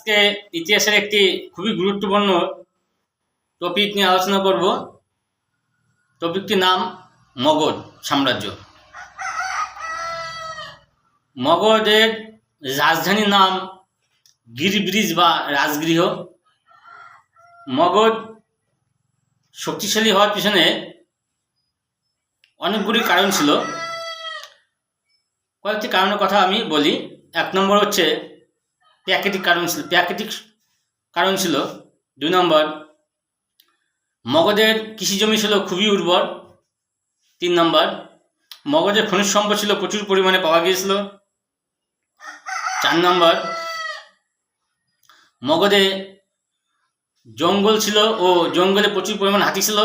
আজকে ইতিহাসের একটি খুবই গুরুত্বপূর্ণ টপিক নিয়ে আলোচনা করব। টপিকটির নাম মগধ সাম্রাজ্য। মগধের রাজধানীর নাম গিরিব্রিজ বা রাজগৃহ। মগধ শক্তিশালী হওয়ার পিছনে অনেকগুলি কারণ ছিল। কয়েকটি কারণের কথা আমি বলি। এক নম্বর হচ্ছে প্রাকৃতিক কারণ ছিল, প্রাকৃতিক কারণ ছিল, দুই নম্বর, মগধের কৃষি জমি ছিল খুবই উর্বর, তিন নম্বর, মগধের খনিজ সম্পদ ছিল প্রচুর পরিমাণে পাওয়া গিয়েছিল, চার নম্বর, মগধে জঙ্গল ছিল ও জঙ্গলে প্রচুর পরিমাণ হাতি ছিল,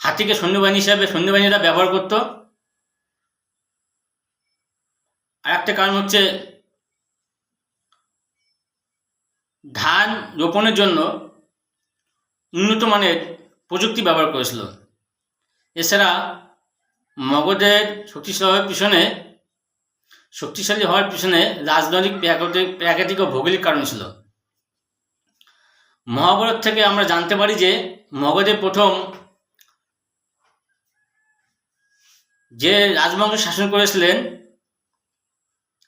হাতিকে সৈন্যবাহিনী হিসাবে সৈন্যবাহিনীরা ব্যবহার করত। আর একটা কারণ হচ্ছে ধান রোপণের জন্য উন্নত মানের প্রযুক্তি ব্যবহার করেছিল। এছাড়া মগধের শক্তিশালী হওয়ার পিছনে, শক্তিশালী হওয়ার পিছনে রাজনৈতিক প্রাকৃতিক প্রাকৃতিক ও ভৌগোলিক কারণ ছিল। মহাভারত থেকে আমরা জানতে পারি যে মগধে প্রথম যে রাজবংশ শাসন করেছিলেন,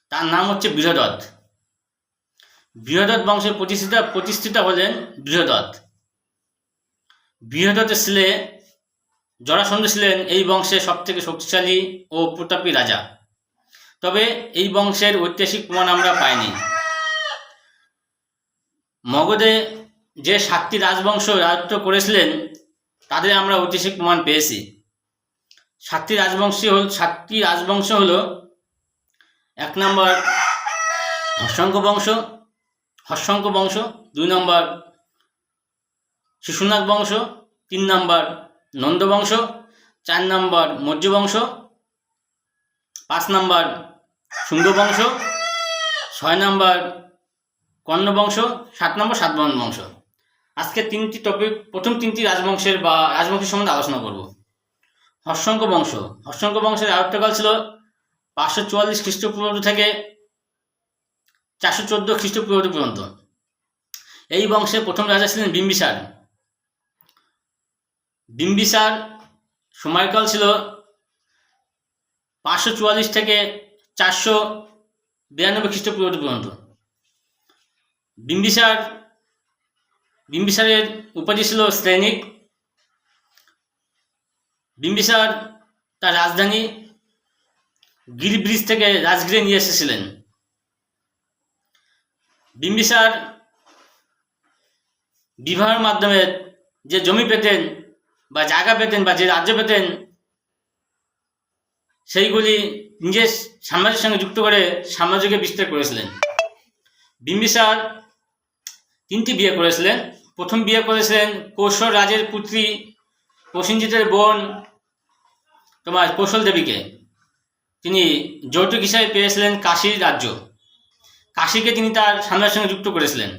তার নাম হচ্ছে বৃহদত্ত বৃহদত্ত বংশের প্রতিষ্ঠিতা প্রতিষ্ঠিতা হলেন বৃহদত্ত। বৃহদত্তের ছেলে, জরাসন্ধ ছিলেন এই বংশের সবথেকে শক্তিশালী ও প্রতাপী রাজা। তবে এই বংশের ঐতিহাসিক প্রমাণ আমরা পাইনি। মগধে যে সাতটি রাজবংশ রাজত্ব করেছিলেন, তাদের আমরা ঐতিহাসিক প্রমাণ পেয়েছি। সাতটি রাজবংশী হল সাতটি রাজবংশ হল এক নম্বর হর্ষঙ্ক বংশ হর্ষঙ্ক বংশ, দুই নম্বর শিশুনাগ বংশ, তিন নম্বর নন্দ বংশ, চার নম্বর মৌর্য বংশ, পাঁচ নম্বর শুঙ্গ বংশ, ছয় নম্বর কর্ণ বংশ, সাত নম্বর সাতবাহন বংশ। আজকে তিনটি টপিক প্রথম তিনটি রাজবংশের বা রাজবংশের সম্বন্ধে আলোচনা করব। হর্ষঙ্ক বংশ। হর্ষঙ্ক বংশের আয়ত্তকাল ছিল পাঁচশো চুয়াল্লিশ খ্রিস্টপূর্বাব্দ থেকে চারশো চোদ্দ খ্রিস্টপূর্বাব্দ পর্যন্ত। এই বংশের প্রথম রাজা ছিলেন বিম্বিসার। বিম্বিসার সময়কাল ছিল পাঁচশো চুয়াল্লিশ থেকে চারশো বিরানব্বই খ্রিস্টপূর্বাব্দ পর্যন্ত। বিম্বিসার, বিম্বিসারের উপাধি ছিল সৈনিক। বিম্বিসার তার রাজধানী গিরিব্রিজ থেকে রাজগৃহে নিয়ে এসেছিলেন। বিম্বিসার বিবাহের মাধ্যমে যে জমি পেতেন বা জায়গা পেতেন বা যে রাজ্য পেতেন, সেইগুলি নিজের সাম্রাজ্যের সঙ্গে যুক্ত করে সাম্রাজ্যকে বিস্তার করেছিলেন। বিম্বিসার তিনটি বিয়ে করেছিলেন। প্রথম বিয়ে করেছিলেন কৌশল রাজের পুত্রী প্রসেনজিতের বোন তোমার কৌশল দেবীকে। তিনি যৌতুক হিসাবে পেয়েছিলেন কাশীর রাজ্য। কাশীকে তিনি তার সাম্রাজ্যের সঙ্গে যুক্ত করেছিলেন।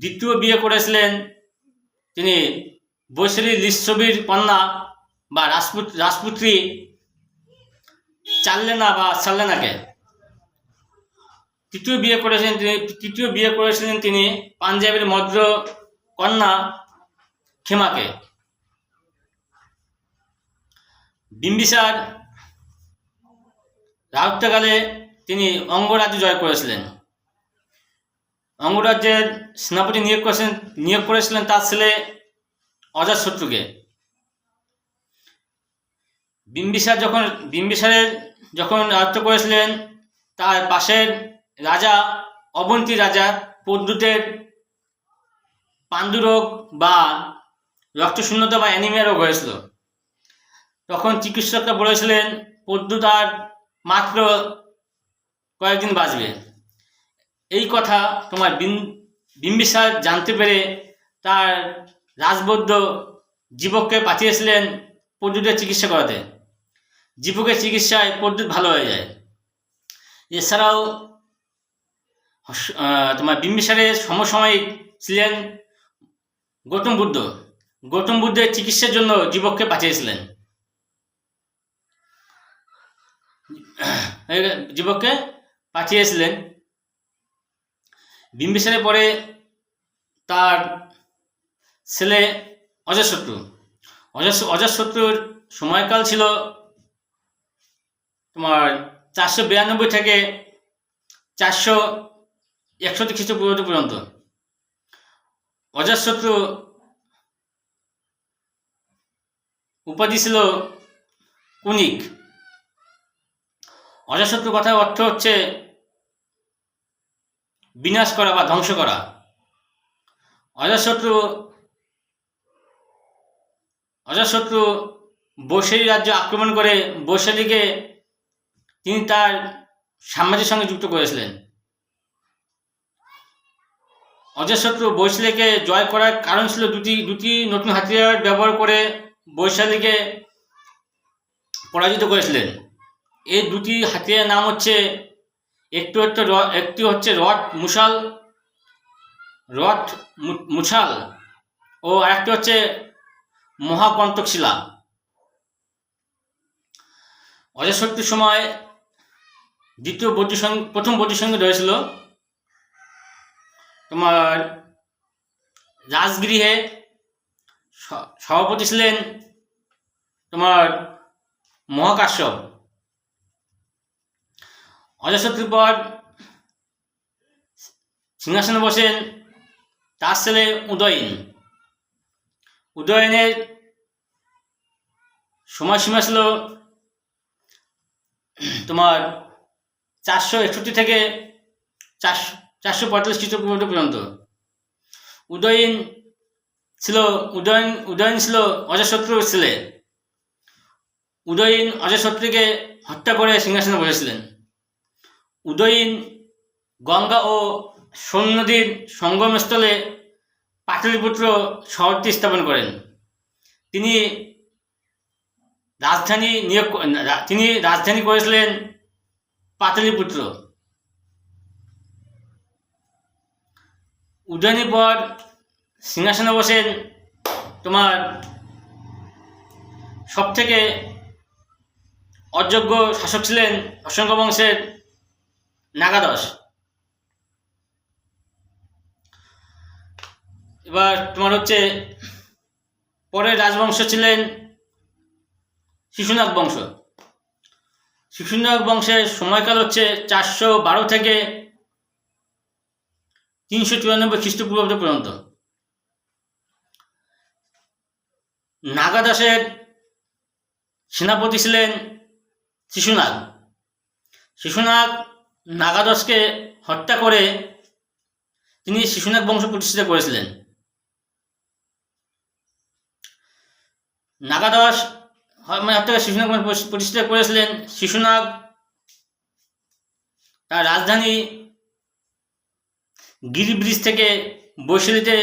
দ্বিতীয় বিয়ে করেছিলেন তিনি বৈশালী লিচ্ছবির কন্যা বা রাজপুত রাজপুত্রী চাল্লেনা বা চাল্লেনাকে। তৃতীয় বিয়ে করেছিলেন তিনি তৃতীয় বিয়ে করেছিলেন তিনি পাঞ্জাবের মদ্র কন্যা খেমাকে। বিম্বিসার রাজত্বকালে তিনি অঙ্গরাজ্য জয় করেছিলেন। অঙ্গরাজ্যের সেনাপতি নিয়োগ করেছিলেন নিয়োগ করেছিলেন তার ছেলে অজাতশত্রুকে বিম্বিসার যখন বিম্বিসারের যখন রাজত্ব করেছিলেন, তার পাশের রাজা, অবন্তী রাজা পদ্যুতের পাণ্ডুরোগ বা রক্তশূন্যতা বা অ্যানিমিয়া রোগ হয়েছিল। তখন চিকিৎসকরা বলেছিলেন পদ্যুত তার মাত্র কয়েকদিন বাঁচবে। এই কথা তোমার বিম্বিসার জানতে পেরে তার রাজবৈদ্য জীবককে পাঠিয়েছিলেন পদ্যুতের চিকিৎসা করাতে। জীবকের চিকিৎসায় পদ্যুৎ ভালো হয়ে যায়। এছাড়াও তোমার বিম্বিসারের সমসাময়িক ছিলেন গৌতম বুদ্ধ। গৌতম বুদ্ধের চিকিৎসার জন্য জীবককে পাঠিয়েছিলেন। যুবককে পাঠিয়েছিলেন। বিম্বিসারের পরে তার ছেলে অজাতশত্রু অজাত অজাতশত্রুর সময়কাল ছিল তোমার চারশো বিরানব্বই থেকে চারশো একষট্টি খ্রিস্টপূর্বাব্দ পর্যন্ত। অজাতশত্রু উপাধি ছিল কুনিক। অজাতশত্রু কথার অর্থ হচ্ছে বিনাশ করা বা ধ্বংস করা। অজাতশত্রু অজাতশত্রু বৈশালী রাজ্য আক্রমণ করে বৈশালীকে তিনি তার সাম্রাজ্যের সঙ্গে যুক্ত করেছিলেন। অজাতশত্রু বৈশালীকে জয় করার কারণ ছিল দুটি দুটি নতুন হাতিয়ার ব্যবহার করে বৈশালীকে পরাজিত করেছিলেন। এই দুটি হাতিয়ার নাম হচ্ছে একটু একটু একটি হচ্ছে রথ মুসাল রথ মু- মুছাল, ও আরেকটি হচ্ছে মহাকন্তক শিলা অজাশক্তির সময় দ্বিতীয় বৌদ্ধ প্রথম বৌদ্ধ সঙ্গে রয়েছিল তোমার রাজগৃহে সভাপতি ছিলেন তোমার মহাকাশ্যপ। অজাশত্রুর পর সিংহাসনে বসেন তার ছেলে উদয়ন। উদয়নের সময়সীমা ছিল তোমার চারশো একষট্টি থেকে চারশো চারশো পঁয়তাল্লিশ খ্রিস্টপূর্বাব্দ পর্যন্ত। উদয়ন ছিল, উদয়ন উদয়ন ছিল অজাশত্রুর ছেলে। উদয়ন অজাশত্রুকে হত্যা করে সিংহাসনে বসেছিলেন। উদয়ন গঙ্গা ও সোন নদীর সঙ্গমস্থলে পাটলিপুত্র শহরটি স্থাপন করেন। তিনি রাজধানী নিয়োগ তিনি রাজধানী করেছিলেন পাটলিপুত্র। উদয়নের পর সিংহাসনে বসেন তোমার সবথেকে অযোগ্য শাসক ছিলেন অসংখ্য বংশের নাগাদশ। এবার তোমার হচ্ছে, পরের রাজবংশ ছিলেন শিশুনাগ বংশ। শিশুনাগ বংশের সময়কাল হচ্ছে চারশো বারো থেকে তিনশো চুরানব্বই খ্রিস্টপূর্বাব্দ পর্যন্ত। নাগাদাসের সেনাপতি ছিলেন শিশুনাগ। শিশুনাগ নাগাদশকে হত্যা করে তিনি শিশুনাগ বংশ প্রতিষ্ঠিত করেছিলেন। নাগাদশ হ- মানে হত্যা করে শিশুনাগ প্রতিষ্ঠিত করেছিলেন। শিশুনাগ তার রাজধানী গিরি ব্রিজ থেকে বৈশালীতে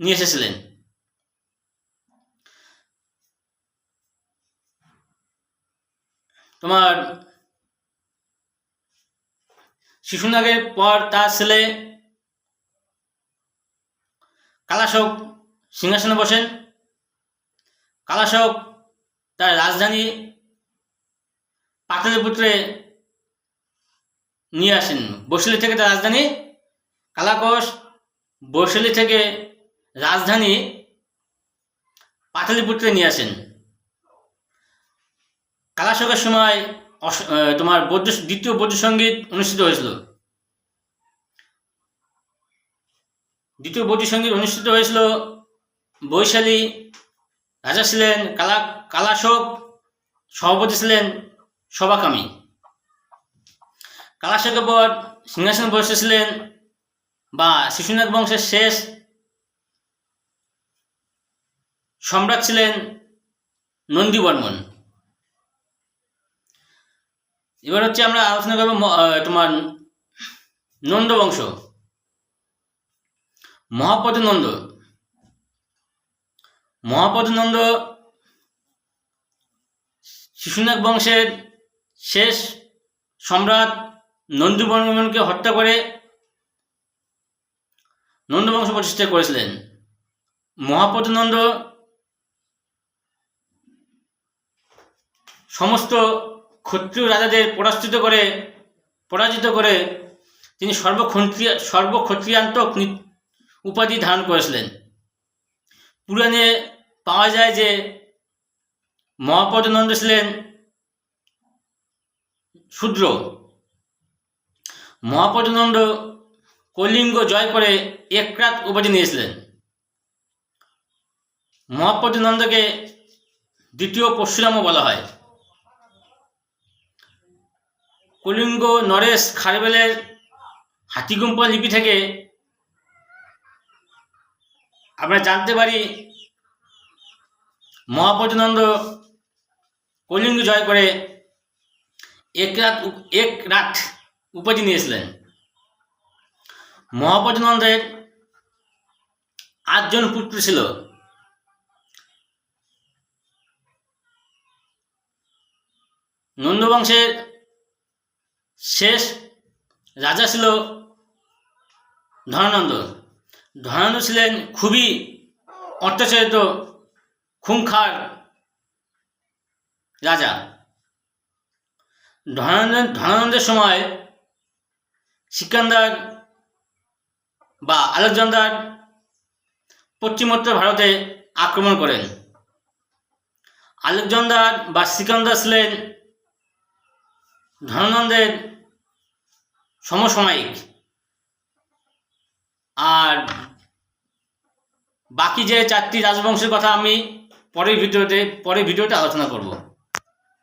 নিয়ে এসেছিলেন। তোমার শিশুনাগের পর তার ছেলে কালাশোক সিংহাসনে বসেন। কালাশোক তার রাজধানী পাটলিপুত্রে নিয়ে আসেন। বৈশালী থেকে তার রাজধানী কালাকোষ বৈশালী থেকে রাজধানী পাটলিপুত্রে নিয়ে আসেন। কালাশোকের সময় তোমার বৌদ্ধ, দ্বিতীয় বৌদ্ধ সংগীত অনুষ্ঠিত হয়েছিল। দ্বিতীয় বৌদ্ধ সংগীত অনুষ্ঠিত হয়েছিল বৈশালী, রাজা ছিলেন, কালা, কালাশোক, সভাপতি ছিলেন সভাকামী কালাশোকের পর সিংহাসনে বসেছিলেন বা শিশুনাথ বংশের শেষ সম্রাট ছিলেন নন্দীবর্মন এবার হচ্ছে আমরা আলোচনা করব তোমার নন্দ বংশ। মহাপদ নন্দ। মহাপদ নন্দ শিশুনাগ বংশের শেষ সম্রাট নন্দীবর্মনকে হত্যা করে নন্দ বংশ প্রতিষ্ঠা করেছিলেন। মহাপদ নন্দ সমস্ত ক্ষত্রিয় রাজাদের পরাস্তিত করে, পরাজিত করে তিনি সর্বক্ষত্রিয়, সর্বক্ষত্রিয়ান্তক উপাধি ধারণ করেছিলেন। পুরাণে পাওয়া যায় যে মহাপদনন্দ ছিলেন শূদ্র। মহাপদনন্দ কলিঙ্গ জয় করে একরাত উপাধি নিয়েছিলেন। মহাপদনন্দকে দ্বিতীয় পরশুরামও বলা হয়। কলিঙ্গ, নরেশ, খারবেলের হাতিগুম্পা লিপি থেকে আমরা জানতে পারি মহাপদনন্দ কলিঙ্গ জয় করে এক রাত এক রাত উপাধি নিয়েছিলেন। মহাপদনন্দের আটজন পুত্র ছিল। নন্দবংশের শেষ। রাজা ছিল ধনানন্দ। ধনানন্দ ছিলেন খুবই অত্যাচারিত খুংখার রাজা। ধনানন্দ, ধনানন্দের সময় সিকান্দার বা আলেকজান্ডার পশ্চিমোত্তর ভারতে আক্রমণ করেন। আলেকজান্ডার বা সিকান্দার ছিলেন ধনানন্দের সমসাময়িক। আর বাকি যে চারটি রাজবংশের কথা আমি পরের ভিডিওতে পরের ভিডিওতে আলোচনা করব।